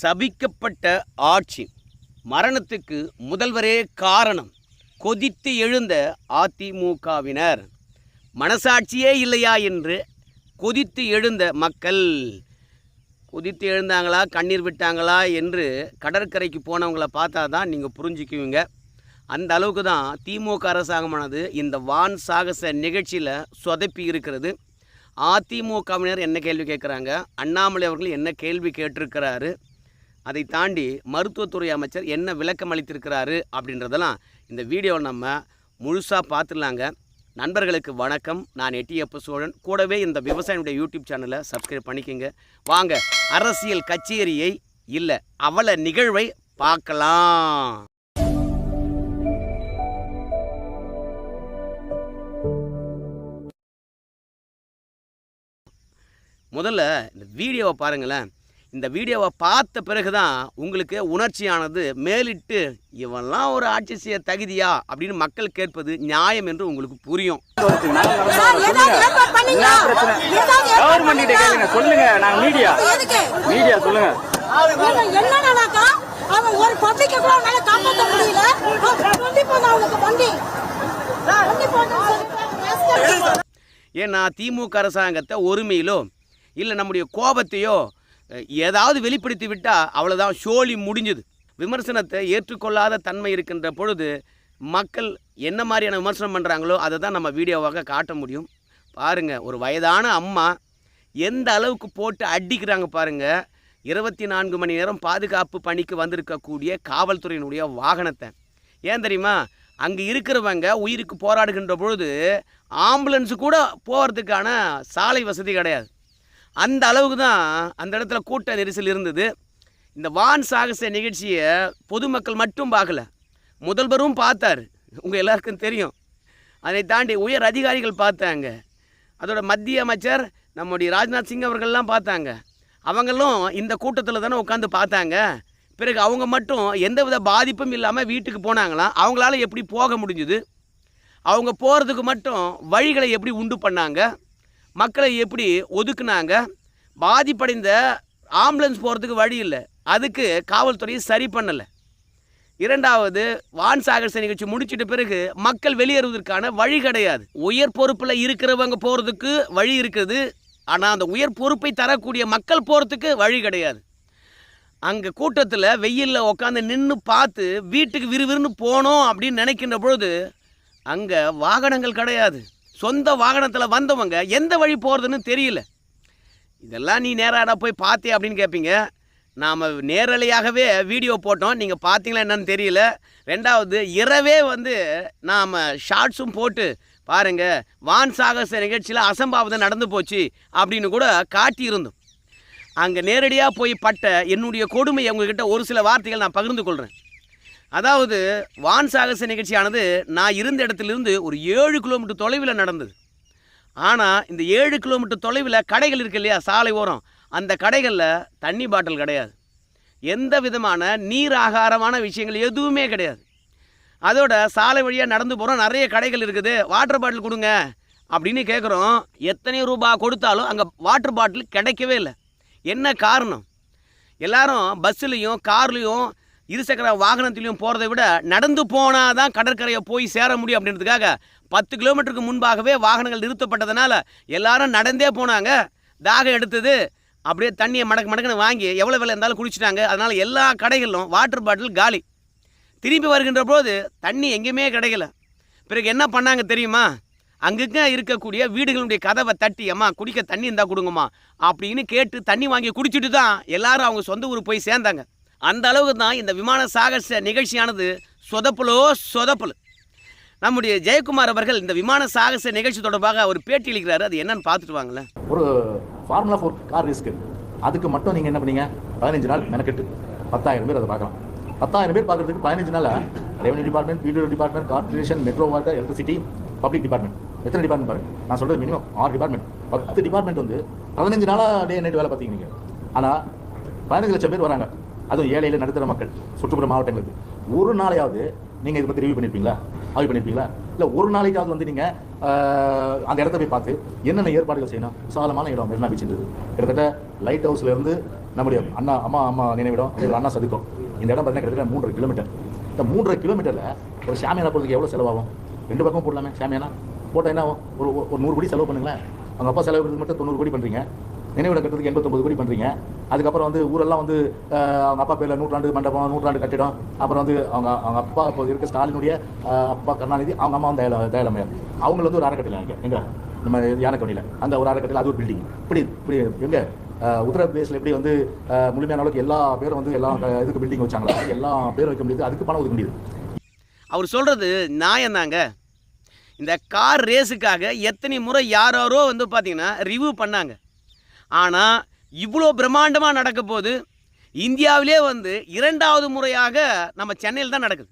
சபிக்கப்பட்ட ஆட்சி. மரணத்துக்கு முதல்வரே காரணம் கொதித்து எழுந்த அதிமுகவினர். மனசாட்சியே இல்லையா என்று கொதித்து எழுந்த மக்கள். கொதித்து எழுந்தாங்களா கண்ணீர் விட்டாங்களா என்று கடற்கரைக்கு போனவங்களை பார்த்தா தான் நீங்கள் புரிஞ்சுக்குவீங்க. அந்த அளவுக்கு தான் திமுக அரசாங்கமானது இந்த வான் சாகச நிகழ்ச்சியில் சொதப்பி இருக்கிறது. அதிமுகவினர் என்ன கேள்வி கேட்குறாங்க? அண்ணாமலை அவர்கள் என்ன கேள்வி கேட்டிருக்கிறாரு? அதை தாண்டி மருத்துவத்துறை அமைச்சர் என்ன விளக்கம் அளித்திருக்கிறாரு அப்படின்றதெல்லாம் இந்த வீடியோவில் நம்ம முழுசாக பார்த்துடலாங்க. நண்பர்களுக்கு வணக்கம். நான் எட்டியப்ப சோழன். கூடவே இந்த விவசாயினுடைய யூடியூப் சேனலை சப்ஸ்கிரைப் பண்ணிக்கோங்க. வாங்க அரசியல் கச்சேரியை இல்லை அவல நிகழ்வை பார்க்கலாம். முதல்ல இந்த வீடியோவை பாருங்களேன். இந்த வீடியோவை பார்த்த பிறகு தான் உங்களுக்கு உணர்ச்சியானது மேலிட்டு இவன்லாம் ஒரு ஆட்சி செய்ய தகுதியா அப்படின்னு மக்கள் கேட்பது நியாயம் என்று உங்களுக்கு புரியும். சொல்லுங்க. நாங்க மீடியா? மீடியா சொல்லுங்க. அவன் ஒரு கூட அவனால முடியல. அவனுக்கு வண்டி. வண்டி ஏன்னா திமுக அரசாங்கத்தை ஒருமையிலோ இல்லை நம்முடைய கோபத்தையோ ஏதாவது வெளிப்படுத்தி விட்டால் அவ்வளோதான் ஷோலி முடிஞ்சது. விமர்சனத்தை ஏற்றுக்கொள்ளாத தன்மை இருக்கின்ற பொழுது மக்கள் என்ன மாதிரியான விமர்சனம் பண்ணுறாங்களோ அதை தான் நம்ம வீடியோவாக காட்ட முடியும். பாருங்கள் ஒரு வயதான அம்மா எந்த அளவுக்கு போட்டு அடிக்கிறாங்க பாருங்கள் இருபத்தி நான்கு மணி நேரம் பாதுகாப்பு பணிக்கு வந்திருக்கக்கூடிய காவல்துறையினுடைய வாகனத்தை. ஏன் தெரியுமா? அங்கே இருக்கிறவங்க உயிருக்கு போராடுகின்ற பொழுது ஆம்புலன்ஸு கூட போகிறதுக்கான சாலை வசதி கிடையாது. அந்த அளவுக்கு தான் அந்த இடத்துல கூட்ட நெரிசல் இருந்தது. இந்த வான் சாகச நிகழ்ச்சியை பொதுமக்கள் மட்டும் பார்க்கல. முதல்வரும் பார்த்தார். உங்கள் எல்லாருக்கும் தெரியும். அதை தாண்டி உயர் அதிகாரிகள் பார்த்தாங்க. அதோட மத்திய அமைச்சர் நம்முடைய ராஜ்நாத் சிங் அவர்கள்லாம் பார்த்தாங்க. அவங்களும் இந்த கூட்டத்தில் தானே உட்காந்து பார்த்தாங்க. பிறகு அவங்க மட்டும் எந்தவித பாதிப்பும் இல்லாமல் வீட்டுக்கு போனாங்களாம். அவங்களால எப்படி போக முடிஞ்சுது? அவங்க போகிறதுக்கு மட்டும் வழிகளை எப்படி உண்டு பண்ணாங்க? மக்களை எப்படி ஒதுக்குனாங்க? பாதிப்படைந்த ஆம்புலன்ஸ் போகிறதுக்கு வழி இல்லை. அதுக்கு காவல்துறையை சரி பண்ணலை. இரண்டாவது வான் சாகச நிகழ்ச்சி முடிச்சிட்ட பிறகு மக்கள் வெளியேறுவதற்கான வழி கிடையாது. உயர் பொறுப்பில் இருக்கிறவங்க போகிறதுக்கு வழி இருக்குது. ஆனால் அந்த உயர் பொறுப்பை தரக்கூடிய மக்கள் போகிறதுக்கு வழி கிடையாது. அங்கே கூட்டத்தில் வெயிலில் உட்காந்து நின்று பார்த்து வீட்டுக்கு விறுவிறுன்னு போனோம் அப்படின்னு நினைக்கின்ற பொழுது அங்கே வாகனங்கள் கிடையாது. சொந்த வாகனத்தில் வந்தவங்க எந்த வழி போகிறதுன்னு தெரியல. இதெல்லாம் நீ நேராடா போய் பார்த்தே அப்படின்னு கேட்பீங்க நாம் நேரலையாகவே வீடியோ போட்டோம். நீங்கள் பார்த்தீங்களா என்னன்னு தெரியல. ரெண்டாவது இரவே வந்து நாம் ஷார்ட்ஸும் போட்டு பாருங்கள் வான் சாகச நிகழ்ச்சியில் அசம்பாவிதம் நடந்து போச்சு அப்படின்னு கூட காட்டியிருந்தோம். அங்கே நேரடியாக போய் பட்ட என்னுடைய கொடுமை உங்ககிட்ட ஒரு சில வார்த்தைகள் நான் பகிர்ந்து கொள்கிறேன் அதாவது வான் சாகச நிகழ்ச்சியானது நான் இருந்த இடத்துலேருந்து ஒரு ஏழு கிலோமீட்டர் தொலைவில் நடந்தது. ஆனால் இந்த ஏழு கிலோமீட்டர் தொலைவில் கடைகள் இருக்கு இல்லையா சாலை ஓரம். அந்த கடைகளில் தண்ணி பாட்டில் கிடையாது. எந்த விதமான நீர் ஆகாரமான விஷயங்கள் எதுவுமே கிடையாது. அதோட சாலை வழியாக நடந்து போகிறோம் நிறைய கடைகள் இருக்குது. வாட்டர் பாட்டில் கொடுங்க அப்படின்னு கேட்குறோம் எத்தனை ரூபா கொடுத்தாலும் அங்கே வாட்டர் பாட்டில் கிடைக்கவே இல்லை. என்ன காரணம்? எல்லாரும் பஸ்ஸுலேயும் கார்லேயும் இருசக்கர வாகனத்திலையும் போகிறத விட நடந்து போனால் தான் கடற்கரையை போய் சேர முடியும் அப்படின்றதுக்காக பத்து கிலோமீட்டருக்கு முன்பாகவே வாகனங்கள் நிறுத்தப்பட்டதுனால எல்லாரும் நடந்தே போனாங்க. தாகம் எடுத்தது. அப்படியே தண்ணியை மடக்கு மடக்குன்னு வாங்கி எவ்வளோ விலை இருந்தாலும் குடிச்சிட்டாங்க. அதனால் எல்லா கடைகளிலும் வாட்டர் பாட்டில் காலி. திரும்பி வருகின்ற போது தண்ணி எங்கேயுமே கிடைக்கல. பிறகு என்ன பண்ணாங்க தெரியுமா? அங்கங்க இருக்கக்கூடிய வீடுகளுடைய கதவை தட்டி அம்மா குடிக்க தண்ணி இருந்தால் கொடுங்கம்மா அப்படின்னு கேட்டு தண்ணி வாங்கி குடிச்சிட்டு தான் எல்லாரும் அவங்க சொந்த ஊர் போய் சேர்ந்தாங்க. அந்த அளவுக்கு தான் இந்த விமான சாகச நிகழ்ச்சியானது சொதப்பலோ சொதப்பல். நம்முடைய ஜெயக்குமார் அவர்கள் இந்த விமான சாகச நிகழ்ச்சி தொடர்பாக ஒரு பேட்டி அளிக்கிறாரு. அது என்னன்னு பார்த்துட்டு வாங்களேன். ஒரு ஃபார்முலா ஃபோர் கார் ரிஸ்க் அதுக்கு மட்டும் நீங்கள் என்ன பண்ணீங்க? பதினஞ்சு நாள் மெனக்கெட்டு. பத்தாயிரம் பேர் அதை பார்க்கலாம். பத்தாயிரம் பேர் பார்க்கறதுக்கு பதினஞ்சு நாள்? Revenue department BDO department corporation metro water electricity public department எத்தனை டிபார்ட்மெண்ட் பாருங்க. நான் சொல்கிறது மினிமம் ஆறு டிபார்ட்மெண்ட் பத்து டிபார்ட்மெண்ட் வந்து பதினஞ்சு நாளாக டே நைட் வேலை பார்த்தீங்க நீங்கள் ஆனால் பதினஞ்சு லட்சம் பேர் வராங்க. அதுவும் ஏழையில நடுத்தர மக்கள் சுற்றுப்புற மாவட்டங்களுக்கு. ஒரு நாளையாவது நீங்கள் இதை பற்றி ரிவ்யூ பண்ணியிருப்பீங்களா ஆய்வு பண்ணியிருப்பீங்களா இல்லை ஒரு நாளைக்காவது வந்து நீங்கள் அந்த இடத்த போய் பார்த்து என்னென்ன ஏற்பாடுகள் செய்யணும்? விசாலமான இடம் மெரினா பீச் கிட்டத்தட்ட லைட் ஹவுஸ்ல இருந்து நம்முடைய அண்ணா அம்மா அம்மா நினைவிடம் அண்ணா சதுக்கம். இந்த இடம் பார்த்தீங்கன்னா கிட்டத்தட்ட மூன்றரை கிலோமீட்டர் இந்த மூன்றரை கிலோமீட்டரில் ஒரு சாமியானா போகிறதுக்கு எவ்வளோ செலவாகும்? ரெண்டு பக்கம் போடலாமே சாமியானா போட்டால் என்ன ஆகும்? ஒரு ஒரு- ஒரு நூறு கோடி செலவு பண்ணுங்களேன். அவங்க அப்பா செலவு பண்ணுறது மட்டும் தொண்ணூறு கோடி பண்ணுறீங்க நினைவிட கட்டுறதுக்கு எண்பத்தொம்பது கோடி பண்ணுறீங்க அதுக்கப்புறம் வந்து ஊரெல்லாம் வந்து அவங்க அப்பா பேரில் நூற்றாண்டு மண்டபம் நூற்றாண்டு கட்டிடம் அப்புறம் வந்து அவங்க அவங்க அப்பா இப்போ இருக்க ஸ்டாலினுடைய அப்பா கருணாநிதி அவங்க அம்மா வந்து தயல தயலமையார் அவங்கள வந்து ஒரு அறக்கட்டளை இங்கே எங்க? நம்ம யானைக்கவனியில் அந்த ஒரு அறக்கட்டளை அது ஒரு பில்டிங் இப்படி இப்படி எங்க? உத்தரப்பிரதேசில் எப்படி வந்து முழுமையான அளவுக்கு எல்லா பேரும் வந்து எல்லா இதுக்கு பில்டிங் வச்சாங்களா? எல்லா பேரும் வைக்க முடியுது அதுக்கு பணம் ஒதுக்க முடியுது. அவர் சொல்கிறது நியாயம்தாங்க இந்த கார் ரேஸுக்காக எத்தனை முறை யாரோ வந்து பார்த்தீங்கன்னா ரிவ்யூ பண்ணாங்க. ஆனால் இவ்வளோ பிரம்மாண்டமாக நடக்க போது இந்தியாவிலே வந்து இரண்டாவது முறையாக நம்ம சென்னையில் தான் நடக்குது.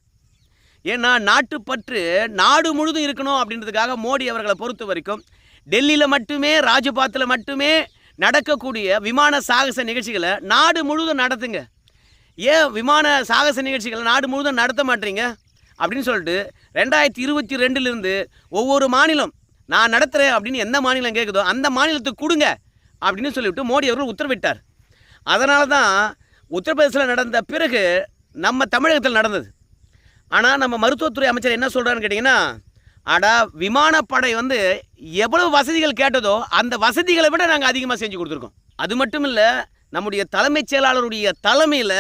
ஏன்னா நாட்டுப்பற்று நாடு முழுதும் இருக்கணும் அப்படின்றதுக்காக மோடி அவர்களை பொறுத்த வரைக்கும் டெல்லியில் மட்டுமே ராஜபாத்தில் மட்டுமே நடக்கக்கூடிய விமான சாகச நிகழ்ச்சிகளை நாடு முழுதும் நடத்துங்க. ஏன் விமான சாகச நிகழ்ச்சிகளை நாடு முழுதும் நடத்த மாட்டீங்க? அப்படின்னு சொல்லிட்டு ரெண்டாயிரத்தி இருபத்தி ரெண்டுலேருந்து ஒவ்வொரு மாநிலம் நான் நடத்துகிறேன் அப்படின்னு எந்த மாநிலம் கேட்குதோ அந்த மாநிலத்துக்கு கொடுங்க. அப்படின்னு சொல்லிவிட்டு மோடி அவர்கள் உத்தரவிட்டார். அதனால தான் உத்தரப்பிரதேசத்தில் நடந்த பிறகு நம்ம தமிழகத்தில் நடந்தது. ஆனால் நம்ம மருத்துவத்துறை அமைச்சர் என்ன சொல்கிறான்னு கேட்டிங்கன்னா அடா விமானப்படை வந்து எவ்வளவு வசதிகள் கேட்டதோ அந்த வசதிகளை விட நாங்கள் அதிகமாக செஞ்சு கொடுத்துருக்கோம். அது மட்டும் இல்லை நம்முடைய தலைமைச் செயலாளருடைய தலைமையில்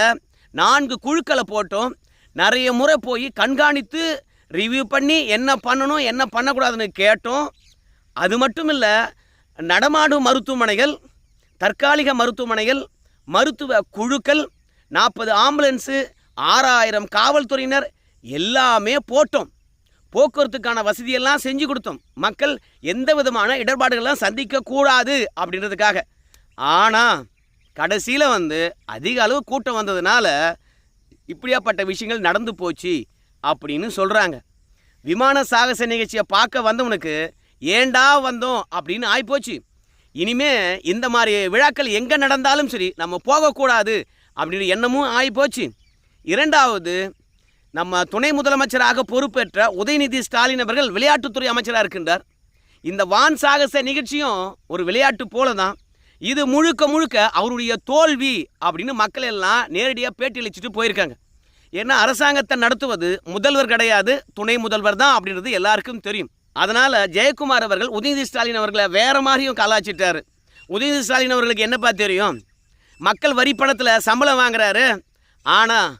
நான்கு குழுக்களை போட்டோம். நிறைய முறை போய் கண்காணித்து ரிவ்யூ பண்ணி என்ன பண்ணணும் என்ன பண்ணக்கூடாதுன்னு கேட்டோம். அது மட்டும் இல்லை நடமாடும் மருத்துவமனைகள் தற்காலிக மருத்துவமனைகள் மருத்துவ குழுக்கள் நாற்பது ஆம்புலன்ஸு ஆறாயிரம் காவல்துறையினர் எல்லாமே போட்டோம். போக்குவரத்துக்கான வசதியெல்லாம் செஞ்சு கொடுத்தோம். மக்கள் எந்த விதமான இடர்பாடுகள்லாம் சந்திக்கக்கூடாது அப்படின்றதுக்காக. ஆனால் கடைசியில் வந்து அதிக அளவு கூட்டம் வந்ததுனால இப்படியாப்பட்ட விஷயங்கள் நடந்து போச்சு அப்படின்னு சொல்கிறாங்க விமான சாகச நிகழ்ச்சியை பார்க்க வந்தவனுக்கு ஏண்டா வந்தோம் அப்படின்னு ஆயிப்போச்சு. இனிமே இந்த மாதிரி விழாக்கள் எங்கே நடந்தாலும் சரி நம்ம போகக்கூடாது அப்படின்ற எண்ணமும் ஆகிப்போச்சு இரண்டாவது நம்ம துணை முதலமைச்சராக பொறுப்பேற்ற உதயநிதி ஸ்டாலின் அவர்கள் விளையாட்டுத்துறை அமைச்சராக இருக்கின்றார். இந்த வான் சாகச நிகழ்ச்சியும் ஒரு விளையாட்டு போல தான் இது முழுக்க முழுக்க அவருடைய தோல்வி அப்படின்னு மக்கள் எல்லாம் நேரடியாக பேட்டி அளிச்சுட்டு போயிருக்காங்க. ஏன்னா அரசாங்கத்தை நடத்துவது முதல்வர் கிடையாது துணை முதல்வர் தான் அப்படின்றது எல்லாருக்கும் தெரியும். அதனால் ஜெயக்குமார் அவர்கள் உதயநிதி ஸ்டாலின் அவர்களை வேறு மாதிரியும் கலாச்சிட்டாரு உதயநிதி ஸ்டாலின் அவர்களுக்கு என்னப்பா தெரியும்? மக்கள் வரி பணத்தில் சம்பளம் வாங்குறாரு. ஆனால்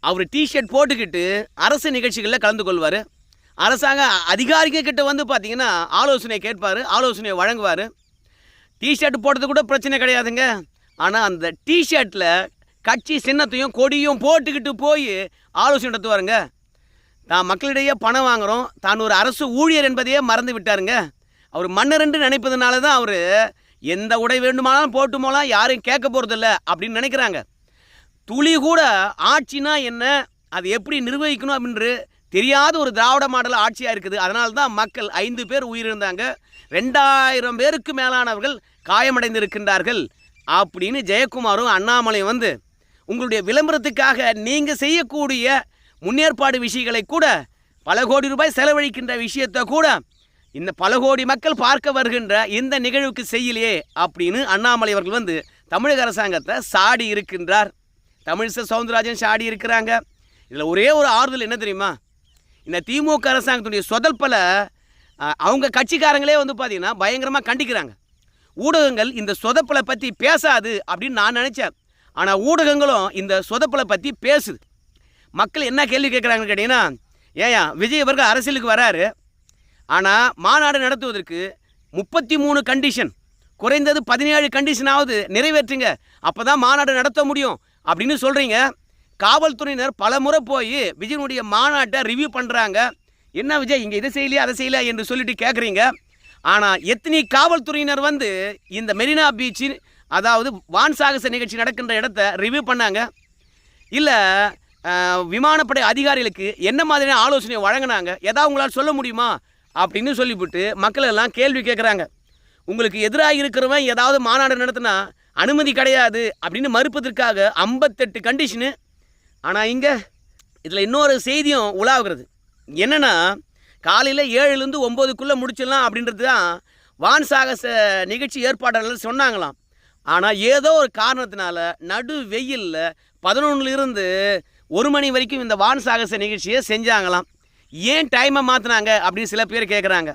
அவர் டிஷர்ட் போட்டுக்கிட்டு அரசு நிகழ்ச்சிகளில் கலந்து கொள்வார். அரசாங்க அதிகாரிகள் வந்து பார்த்தீங்கன்னா ஆலோசனை கேட்பார் ஆலோசனையை வழங்குவார். டிஷர்ட் போட்டது கூட பிரச்சனை கிடையாதுங்க. ஆனால் அந்த டிஷர்ட்டில் கட்சி சின்னத்தையும் கொடியும் போட்டுக்கிட்டு போய் ஆலோசனை நடத்துவாருங்க. தான் மக்களிடையே பணம் வாங்குறோம். தான் ஒரு அரசு ஊழியர் என்பதையே மறந்து விட்டாருங்க. அவர் மன்னர் என்று நினைப்பதனால தான் அவர் எந்த உடை வேண்டுமானாலும் போட்டு போலாம் யாரும் கேட்க போகிறதில்ல அப்படின்னு நினைக்கிறாங்க. துளி கூட ஆட்சினா என்ன? அது எப்படி நிர்வகிக்கணும் அப்படின்று தெரியாத ஒரு திராவிட மாடல் ஆட்சியாக இருக்குது. அதனால தான் மக்கள் ஐந்து பேர் உயிரிழந்தாங்க. ரெண்டாயிரம் பேருக்கு மேலானவர்கள் காயமடைந்திருக்கின்றார்கள் அப்படின்னு ஜெயக்குமாரும் அண்ணாமலையும் வந்து உங்களுடைய விளம்பரத்துக்காக நீங்கள் செய்யக்கூடிய முன்னேற்பாடு விஷயங்களை கூட பல கோடி ரூபாய் செலவழிக்கின்ற விஷயத்தை கூட இந்த பல கோடி மக்கள் பார்க்க வருகின்ற இந்த நிகழ்வுக்கு செய்யலையே அப்படின்னு அண்ணாமலை அவர்கள் வந்து தமிழக அரசாங்கத்தை சாடி இருக்கின்றார். தமிழிசை சவுந்தரராஜன் சாடி இருக்கிறாங்க. இதில் ஒரே ஒரு ஆறுதல் என்ன தெரியுமா? இந்த திமுக அரசாங்கத்துடைய சொதல்பல அவங்க கட்சிக்காரங்களே வந்து பார்த்திங்கன்னா பயங்கரமாக கண்டிக்கிறாங்க. ஊடகங்கள் இந்த சொதப்பலை பற்றி பேசாது அப்படின்னு நான் நினச்சேன். ஆனால் ஊடகங்களும் இந்த சொதப்பலை பற்றி பேசுது. மக்கள் என்ன கேள்வி கேட்குறாங்கன்னு கேட்டிங்கன்னா ஏயா விஜய் அவர்கள் அரசியலுக்கு வராரு. ஆனால் மாநாடு நடத்துவதற்கு முப்பத்தி மூணு கண்டிஷன் குறைந்தது பதினேழு கண்டிஷனாவது நிறைவேற்றுங்க. அப்போ தான் மாநாடு நடத்த முடியும் அப்படின்னு சொல்கிறீங்க காவல்துறையினர் பல முறை போய் விஜயனுடைய மாநாட்டை ரிவ்யூ பண்ணுறாங்க என்ன விஜய் இங்கே இதை செய்யலையா அதை செய்யலையா என்று சொல்லிட்டு கேட்குறீங்க ஆனால் எத்தனை காவல்துறையினர் வந்து இந்த மெரினா பீச்சு அதாவது வான் சாகச நிகழ்ச்சி நடக்கின்ற இடத்த ரிவ்யூ பண்ணாங்க? இல்லை விமானப்படை அதிகாரிகளுக்கு என்ன மாதிரியான ஆலோசனை வழங்கினாங்க? எதாவது உங்களால் சொல்ல முடியுமா? அப்படின்னு சொல்லிவிட்டு மக்கள் எல்லாம் கேள்வி கேட்குறாங்க உங்களுக்கு எதிராக இருக்கிறவன் ஏதாவது மாநாடு நடத்தினா அனுமதி கிடையாது அப்படின்னு மறுப்பதற்காக ஐம்பத்தெட்டு கண்டிஷனு ஆனால் இங்கே இதில் இன்னொரு செய்தியும் உலாவுகிறது. என்னென்னா காலையில் ஏழுலேருந்து ஒம்போதுக்குள்ளே முடிச்சிடலாம் அப்படின்றது தான் வான் சாகச நிகழ்ச்சி ஏற்பாட்டாளர்கள் சொன்னாங்களாம். ஆனால் ஏதோ ஒரு காரணத்தினால நடு வெயிலில் பதினொன்றுலேருந்து ஒரு மணி வரைக்கும் இந்த வான் சாகச நிகழ்ச்சியை செஞ்சாங்களாம். ஏன் டைமை மாற்றினாங்க அப்படின்னு சில பேர் கேட்குறாங்க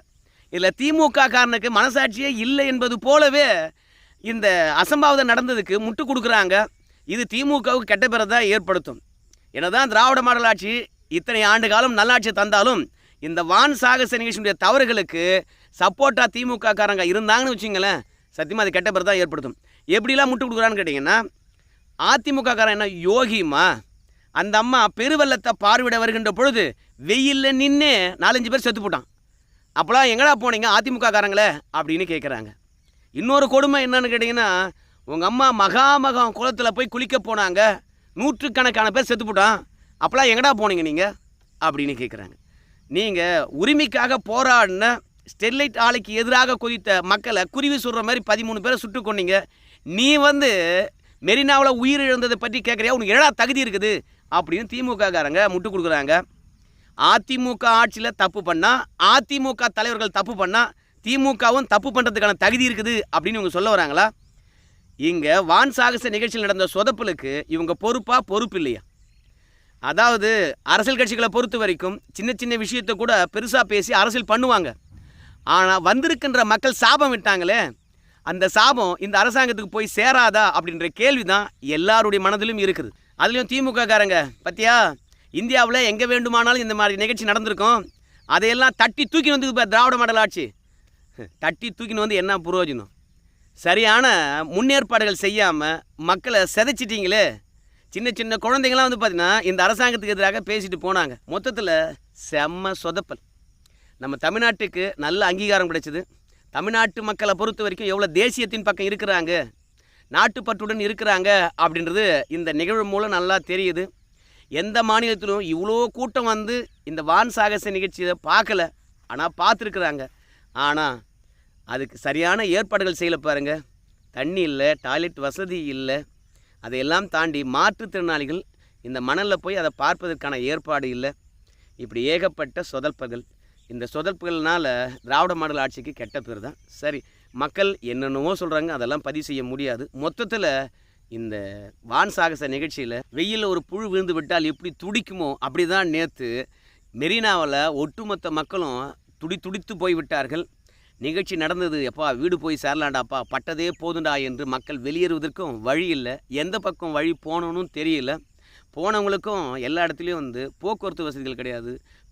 இதில் திமுக காரனுக்கு மனசாட்சியே இல்லை என்பது போலவே இந்த அசம்பாவிதம் நடந்ததுக்கு முட்டு கொடுக்குறாங்க. இது திமுகவுக்கு கெட்ட பேரை தான் ஏற்படுத்தும். என்னதான் திராவிட மாடல் ஆட்சி இத்தனை ஆண்டு காலம் நல்லாட்சி தந்தாலும் இந்த வான் சாகச நிகழ்ச்சியுடைய தவறுகளுக்கு சப்போர்ட்டாக திமுக காரங்க இருந்தாங்கன்னு வச்சுங்களேன் சத்தியமாக அது கெட்ட பேர் தான் ஏற்படுத்தும். எப்படிலாம் முட்டு கொடுக்குறான்னு கேட்டிங்கன்னா அதிமுக காரன் என்ன யோகிமா அந்த அம்மா பெருவெள்ளத்தை பார்வையிட வருகின்ற பொழுது வெயிலில் நின்று நாலஞ்சு பேர் செத்து போட்டான். அப்போலாம் எங்கடா போனீங்க அதிமுக காரங்களே? அப்படின்னு கேட்குறாங்க இன்னொரு கொடுமை என்னன்னு கேட்டிங்கன்னா உங்கள் அம்மா மகாமகம் குளத்தில் போய் குளிக்க போனாங்க. நூற்றுக்கணக்கான பேர் செத்து போட்டான். அப்போலாம் எங்கடா போனீங்க நீங்கள் அப்படின்னு கேட்குறாங்க நீங்கள் உரிமைக்காக போராடின ஸ்டெர்லைட் ஆலைக்கு எதிராக குதித்த மக்களை குருவி சுடுற மாதிரி பதிமூணு பேரை சுட்டு கொண்டீங்க நீ வந்து மெரினாவில் உயிர் இழந்ததை பற்றி கேட்குறியா உனக்கு எழா தகுதி இருக்குது? அப்படின்னு திமுக காரங்க முட்டு கொடுக்குறாங்க. அதிமுக ஆட்சியில் தப்பு பண்ணால் அதிமுக தலைவர்கள் தப்பு பண்ணால் திமுகவும் தப்பு பண்ணுறதுக்கான தகுதி இருக்குது அப்படின்னு இவங்க சொல்ல வராங்களா? இங்கே வான் சாகச நிகழ்ச்சியில் நடந்த சொதப்பலுக்கு இவங்க பொறுப்பாக பொறுப்பு இல்லையா? அதாவது அரசியல் கட்சிகளை பொறுத்த வரைக்கும் சின்ன சின்ன விஷயத்தை கூட பெருசாக பேசி அரசியல் பண்ணுவாங்க. ஆனால் வந்திருக்கின்ற மக்கள் சாபம் விட்டாங்களே அந்த சாபம் இந்த அரசாங்கத்துக்கு போய் சேராதா அப்படின்ற கேள்வி தான் எல்லாருடைய மனதிலும் இருக்குது. அதுலேயும் திமுக காரங்க பத்தியா? இந்தியாவில் எங்கே வேண்டுமானாலும் இந்த மாதிரி நிகழ்ச்சி நடந்திருக்கும். அதையெல்லாம் தட்டி தூக்கின்னு வந்து இப்போ திராவிட மாடல் ஆட்சி. தட்டி தூக்கின்னு வந்து என்ன புரோஜனம்? சரியான முன்னேற்பாடுகள் செய்யாமல் மக்களை செதைச்சிட்டிங்களே. சின்ன சின்ன குழந்தைங்களாம் வந்து பார்த்தீங்கன்னா இந்த அரசாங்கத்துக்கு எதிராக பேசிட்டு போனாங்க. மொத்தத்தில் செம்ம சொதப்பல். நம்ம தமிழ்நாட்டுக்கு நல்ல அங்கீகாரம் கிடைச்சிது. தமிழ்நாட்டு மக்களை பொறுத்த வரைக்கும் எவ்வளோ தேசியத்தின் பக்கம் இருக்கிறாங்க. நாட்டுப்பற்றுடன் இருக்கிறாங்க அப்படின்றது இந்த நிகழ்வு மூலம் நல்லா தெரியுது. எந்த மாநிலத்திலும் இவ்வளோ கூட்டம் வந்து இந்த வான் சாகச நிகழ்ச்சியை பார்க்கல. ஆனால் பார்த்துருக்குறாங்க. ஆனால் அதுக்கு சரியான ஏற்பாடுகள் செய்யல பாருங்கள் தண்ணி இல்லை டாய்லெட் வசதி இல்லை. அதையெல்லாம் தாண்டி மாற்றுத்திறனாளிகள் இந்த மணலில் போய் அதை பார்ப்பதற்கான ஏற்பாடு இல்லை. இப்படி ஏகப்பட்ட சொதல்புகள் இந்த சொதப்புகள்னால் திராவிட மாடல் ஆட்சிக்கு கெட்ட பேர் தான். சரி மக்கள் என்னென்னவோ சொல்கிறாங்க அதெல்லாம் பதிவு செய்ய முடியாது. மொத்தத்தில் இந்த வான் சாகச நிகழ்ச்சியில் வெயிலில் ஒரு புழு விழுந்து விட்டால் எப்படி துடிக்குமோ அப்படி தான் நேற்று மெரினாவில் ஒட்டுமொத்த மக்களும் துடி துடித்து போய் விட்டார்கள். நிகழ்ச்சி நடந்தது எப்பா வீடு போய் சேரலாண்டாப்பா பட்டதே போதுண்டா என்று மக்கள் வெளியேறுவதற்கும் வழி இல்லை. எந்த பக்கம் வழி போகணும்னு தெரியல. போனவங்களுக்கும் எல்லா இடத்துலையும் வந்து போக்குவரத்து வசதிகள் கிடையாது.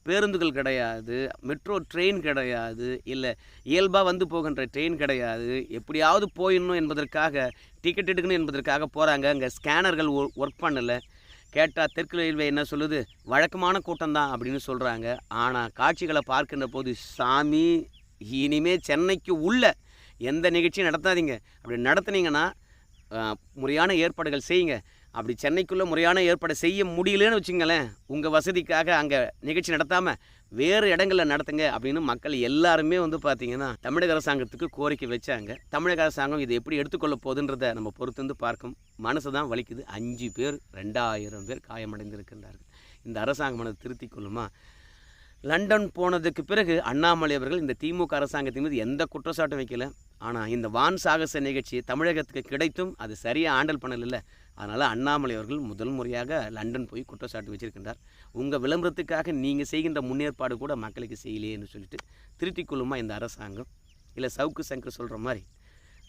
பேருந்துகள் கிடையாது மெட்ரோ ட்ரெயின் கிடையாது இல்லை இயல்பாக வந்து போகின்ற ட்ரெயின் கிடையாது எப்படியாவது போயிடணும் என்பதற்காக டிக்கெட் எடுக்கணும் என்பதற்காக போகிறாங்க அங்கே ஸ்கேனர்கள் ஒர்க் பண்ணலை. கேட்டால் தெற்கு ரயில்வே என்ன சொல்லுது? வழக்கமான கூட்டம் தான் அப்படின்னு சொல்கிறாங்க ஆனால் காட்சிகளை பார்க்கின்ற போது சாமி இனிமே சென்னைக்கு உள்ள எந்த நிகழ்ச்சியும் நடத்தாதீங்க. அப்படி நடத்துனீங்கன்னா முறையான ஏற்பாடுகள் செய்யுங்க. அப்படி சென்னைக்குள்ளே முறையான ஏற்பாடு செய்ய முடியலன்னு வச்சுங்களேன் உங்கள் வசதிக்காக அங்கே நிகழ்ச்சி நடத்தாமல் வேறு இடங்களில் நடத்துங்க அப்படின்னு மக்கள் எல்லாருமே வந்து பார்த்திங்கன்னா தமிழக அரசாங்கத்துக்கு கோரிக்கை வச்சாங்க. தமிழக அரசாங்கம் இதை எப்படி எடுத்துக்கொள்ள போகுதுன்றதை நம்ம பொறுத்து வந்து பார்க்கும் மனசு தான் வலிக்குது. அஞ்சு பேர் ரெண்டாயிரம் பேர் காயமடைந்திருக்கின்றார்கள். இந்த அரசாங்கம் அதை திருத்திக் கொள்ளுமா? லண்டன் போனதுக்கு பிறகு அண்ணாமலை அவர்கள் இந்த திமுக அரசாங்கத்தின் மீது எந்த குற்றச்சாட்டும் வைக்கல. ஆனால் இந்த வான் சாகச நிகழ்ச்சி தமிழகத்துக்கு கிடைத்தும் அது சரியாக ஆண்டல் பண்ணல. அதனால் அண்ணாமலை அவர்கள் முதல் முறையாக லண்டன் போய் குற்றச்சாட்டு வச்சிருக்கின்றார். உங்கள் விளம்பரத்துக்காக நீங்கள் செய்கின்ற முன்னேற்பாடு கூட மக்களுக்கு செய்யலையேன்னு சொல்லிட்டு திருத்திக் கொள்ளுமா இந்த அரசாங்கம்? இல்லை சவுக்கு சங்கர் சொல்கிற மாதிரி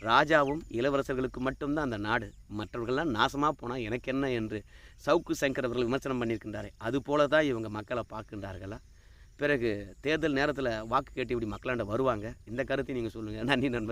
ராஜாவும் இளவரசர்களுக்கு மட்டும்தான் அந்த நாடு? மற்றவர்கள்லாம் நாசமாக போனால் எனக்கு என்ன என்று சவுக்கு சங்கர் அவர்கள் விமர்சனம் பண்ணியிருக்கின்றாரே. அதுபோல தான் இவங்க மக்களை பார்க்கின்றார்களா? பிறகு தேர்தல் நேரத்தில் வாக்கு கேட்டு இப்படி மக்களாண்ட வருவாங்க? இந்த கருத்தை நீங்கள் சொல்லுங்கள் நன்றி நண்பர்கள்.